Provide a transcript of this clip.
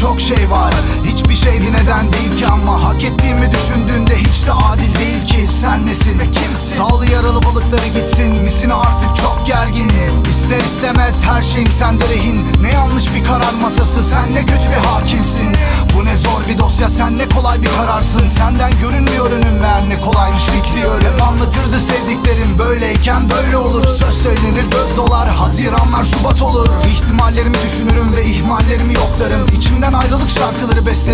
çok şey var. Hiçbir şey bir neden değil ki ama Hak ettiğimi düşündüğünde hiç de adil değil ki. Sen nesin ve kimsin? Sağlı yaralı balıkları gitsin. Misin artık çok gergin İster istemez her şeyim sende rehin. Ne yanlış bir karar masası Sen ne kötü bir hakimsin. Bu ne zor bir dosya Sen ne kolay bir kararsın. Senden görünmüyor önüm ver ne kolaymış fikri ölüm. Anlatırdı sevdiklerim böyleyken böyle olur. Söz söylenir göz dolar Haziranlar Şubat olur İhtimallerimi düşünürüm ve ihmallerimi yoklarım. İçimden ayrılık şarkıları beste